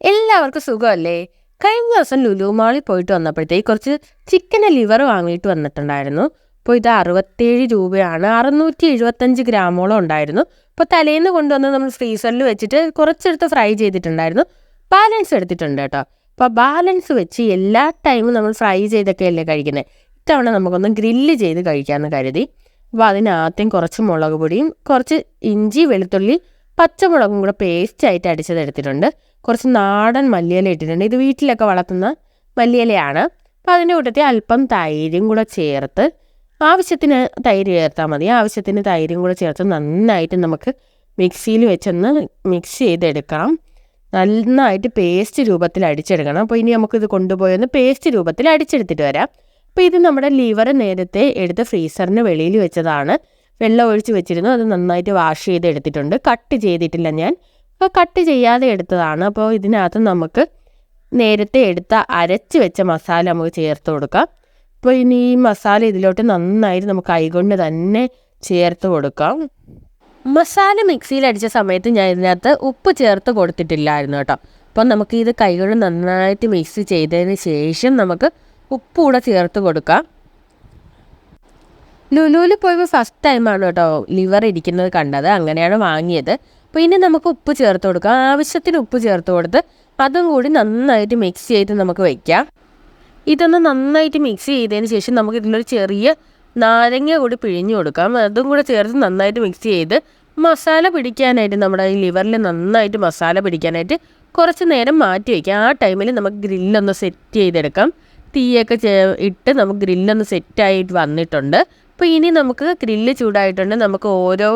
എല്ലാവർക്കും സുഖമല്ലേ? കഴിഞ്ഞ ദിവസം ലുലു മാളിൽ പോയിട്ട് വന്നപ്പോഴത്തേക്ക് കുറച്ച് ചിക്കൻ ലിവർ വാങ്ങിയിട്ട് വന്നിട്ടുണ്ടായിരുന്നു. അപ്പോൾ ഇത് അറുപത്തേഴ് രൂപയാണ്. അറുന്നൂറ്റി എഴുപത്തഞ്ച് ഗ്രാമോളം ഉണ്ടായിരുന്നു. അപ്പോൾ തലേന്ന് കൊണ്ടുവന്ന് നമ്മൾ ഫ്രീസറിൽ വെച്ചിട്ട് കുറച്ചെടുത്ത് ഫ്രൈ ചെയ്തിട്ടുണ്ടായിരുന്നു. ബാലൻസ് എടുത്തിട്ടുണ്ട് കേട്ടോ. അപ്പോൾ ബാലൻസ് വെച്ച് എല്ലാ ടൈമും നമ്മൾ ഫ്രൈ ചെയ്തൊക്കെ അല്ലേ കഴിക്കുന്നത്. ഇത്തവണ നമുക്കൊന്ന് ഗ്രില്ല് ചെയ്ത് കഴിക്കാമെന്ന് കരുതി. അപ്പോൾ അതിനാദ്യം കുറച്ച് മുളക് പൊടിയും കുറച്ച് ഇഞ്ചി വെളുത്തുള്ളി പച്ചമുളകും കൂടെ പേസ്റ്റ് ആയിട്ട് അടിച്ചത് എടുത്തിട്ടുണ്ട് കുറച്ച് നാടൻ മല്ലിയില ഇട്ടിട്ടുണ്ട്. ഇത് വീട്ടിലൊക്കെ വളർത്തുന്ന മല്ലിയിലയാണ്. അപ്പോൾ അതിന്റെ കൂട്ടത്തിൽ അല്പം തൈരും കൂടെ ചേർത്ത് ആവശ്യത്തിന് തൈര് ചേർത്താൽ മതി. ആവശ്യത്തിന് തൈരും കൂടെ ചേർത്ത് നന്നായിട്ട് നമുക്ക് മിക്സിയിൽ വെച്ചൊന്ന് മിക്സ് ചെയ്തെടുക്കണം. നന്നായിട്ട് പേസ്റ്റ് രൂപത്തിൽ അടിച്ചെടുക്കണം. അപ്പോൾ ഇനി നമുക്കിത് കൊണ്ടുപോയൊന്ന് പേസ്റ്റ് രൂപത്തിൽ അടിച്ചെടുത്തിട്ട് വരാം. അപ്പോൾ ഇത് നമ്മുടെ ലിവർ നേരത്തെ എടുത്ത് ഫ്രീസറിന് വെളിയിൽ വെച്ചതാണ്. വെള്ളം ഒഴിച്ച് വെച്ചിരുന്നു. അത് നന്നായിട്ട് വാഷ് ചെയ്ത് എടുത്തിട്ടുണ്ട് കട്ട് ചെയ്തിട്ടില്ല ഞാൻ. അപ്പോൾ കട്ട് ചെയ്യാതെ എടുത്തതാണ്. അപ്പോൾ ഇതിനകത്ത് നമുക്ക് നേരത്തെ എടുത്ത അരച്ച് വെച്ച മസാല നമുക്ക് ചേർത്ത് കൊടുക്കാം. അപ്പോൾ ഇനി ഈ മസാല ഇതിലോട്ട് നന്നായിട്ട് നമുക്ക് കൈകൊണ്ട് തന്നെ ചേർത്ത് കൊടുക്കാം. മസാല മിക്സിയിൽ അടിച്ച സമയത്ത് ഞാൻ ഇതിനകത്ത് ഉപ്പ് ചേർത്ത് കൊടുത്തിട്ടില്ലായിരുന്നു കേട്ടോ. അപ്പം നമുക്ക് ഇത് കൈകൊണ്ട് നന്നായിട്ട് മിക്സ് ചെയ്തതിന് ശേഷം നമുക്ക് ഉപ്പ് കൂടെ ചേർത്ത് കൊടുക്കാം. ലുലുവിൽ പോയപ്പോൾ ഫസ്റ്റ് ടൈമാണ് കേട്ടോ ലിവർ ഇരിക്കുന്നത് കണ്ടത്. അങ്ങനെയാണ് വാങ്ങിയത്. ഇനി നമുക്ക് ഉപ്പ് ചേർത്ത് കൊടുക്കാം. ആവശ്യത്തിന് ഉപ്പ് ചേർത്ത് കൊടുത്ത് അതും കൂടി നന്നായിട്ട് മിക്സ് ചെയ്ത് നമുക്ക് വയ്ക്കാം ഇതൊന്ന് നന്നായിട്ട് മിക്സ് ചെയ്തതിന് ശേഷം നമുക്ക് ഇതിലൊരു ചെറിയ നാരങ്ങ കൂടി പിഴിഞ്ഞു കൊടുക്കാം. അതും കൂടെ ചേർത്ത് നന്നായിട്ട് മിക്സ് ചെയ്ത് മസാല പിടിക്കാനായിട്ട് നമ്മുടെ ഈ ലിവറിൽ നന്നായിട്ട് മസാല പിടിക്കാനായിട്ട് കുറച്ച് നേരം മാറ്റി വയ്ക്കാം ആ ടൈമിൽ നമുക്ക് ഗ്രില്ലൊന്ന് സെറ്റ് ചെയ്തെടുക്കാം. തീയൊക്കെ ഇട്ട് നമുക്ക് ഗ്രില്ലൊന്ന് സെറ്റായിട്ട് വന്നിട്ടുണ്ട്. അപ്പോൾ ഇനി നമുക്ക് ഗ്രില്ല് ചൂടായിട്ടുണ്ട്. നമുക്ക് ഓരോ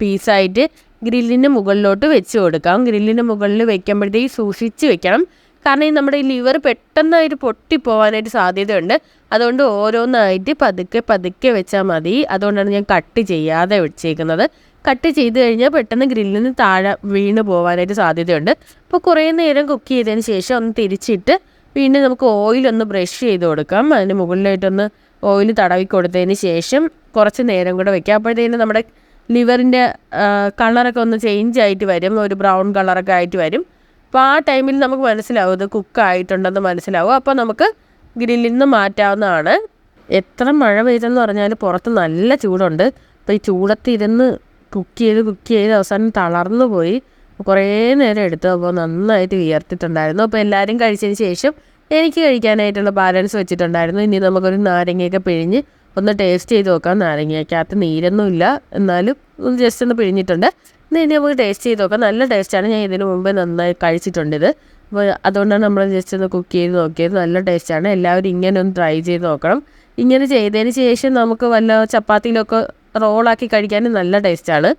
പീസായിട്ട് ഗ്രില്ലിന്റെ മുകളിലോട്ട് വെച്ച് കൊടുക്കാം. ഗ്രില്ലിന്റെ മുകളിൽ വെക്കുമ്പോഴത്തേക്ക് സൂക്ഷിച്ച് വെക്കണം. കാരണം ഈ നമ്മുടെ ഈ ലിവർ പെട്ടെന്നായിട്ട് പൊട്ടിപ്പോവാനായിട്ട് സാധ്യതയുണ്ട്. അതുകൊണ്ട് ഓരോന്നായിട്ട് പതുക്കെ പതുക്കെ വെച്ചാൽ മതി. അതുകൊണ്ടാണ് ഞാൻ കട്ട് ചെയ്യാതെ വെച്ചേക്കുന്നത്. കട്ട് ചെയ്ത് കഴിഞ്ഞാൽ പെട്ടെന്ന് ഗ്രില്ലിൽ നിന്ന് താഴെ വീണ് പോകാനായിട്ട് സാധ്യതയുണ്ട്. അപ്പോൾ കുറേ നേരം കുക്ക് ചെയ്തതിന് ശേഷം ഒന്ന് തിരിച്ചിട്ട് വീണ്ടും നമുക്ക് ഓയിലൊന്ന് ബ്രഷ് ചെയ്ത് കൊടുക്കാം. അതിന് മുകളിലായിട്ടൊന്ന് ഓയിൽ തടവി കൊടുത്തതിന് ശേഷം കുറച്ച് നേരം കൂടെ വെക്കാം. അപ്പോഴത്തേനും നമ്മുടെ ലിവറിന്റെ കളറൊക്കെ ഒന്ന് ചേഞ്ച് ആയിട്ട് വരും ഒരു ബ്രൗൺ കളറൊക്കെ ആയിട്ട് വരും. അപ്പോൾ ആ ടൈമിൽ നമുക്ക് മനസ്സിലാവും ഇത് കുക്കായിട്ടുണ്ടെന്ന് മനസ്സിലാവും. അപ്പോൾ നമുക്ക് ഗ്രില്ലിൽ നിന്ന് മാറ്റാവുന്നതാണ്. എത്ര മഴ പെയ്തെന്ന് പറഞ്ഞാൽ പുറത്ത് നല്ല ചൂടുണ്ട്. അപ്പോൾ ഈ ചൂടത്തിരുന്ന് കുക്ക് ചെയ്ത് കുക്ക് ചെയ്ത് അവസാനം തളർന്നു പോയി. കുറേ നേരം എടുത്തു. അപ്പോൾ നന്നായിട്ട് വിയർത്തിട്ടുണ്ടായിരുന്നു. അപ്പോൾ എല്ലാവരും കഴിച്ചതിന് ശേഷം എനിക്ക് കഴിക്കാനായിട്ടുള്ള ബാലൻസ് വെച്ചിട്ടുണ്ടായിരുന്നു. ഇനി നമുക്കൊരു നാരങ്ങയൊക്കെ പിഴിഞ്ഞ് ഒന്ന് ടേസ്റ്റ് ചെയ്ത് നോക്കാം. നാരങ്ങയ്ക്കകത്ത് നീരൊന്നും ഇല്ല എന്നാലും ഒന്ന് ജസ്റ്റ് ഒന്ന് പിഴിഞ്ഞിട്ടുണ്ട്. ഇനി നമുക്ക് ടേസ്റ്റ് ചെയ്ത് നോക്കാം. നല്ല ടേസ്റ്റാണ് ഞാൻ ഇതിനു മുമ്പ് നന്നായി കഴിച്ചിട്ടുണ്ട് ഇത്. അപ്പോൾ അതുകൊണ്ടാണ് നമ്മൾ ജസ്റ്റ് ഒന്ന് കുക്ക് ചെയ്ത് നോക്കിയത്. നല്ല ടേസ്റ്റാണ് എല്ലാവരും ഇങ്ങനെ ഒന്ന് ട്രൈ ചെയ്ത് നോക്കണം. ഇങ്ങനെ ചെയ്തതിന് ശേഷം നമുക്ക് വല്ല ചപ്പാത്തിയിലൊക്കെ റോളാക്കി കഴിക്കാനും നല്ല ടേസ്റ്റാണ്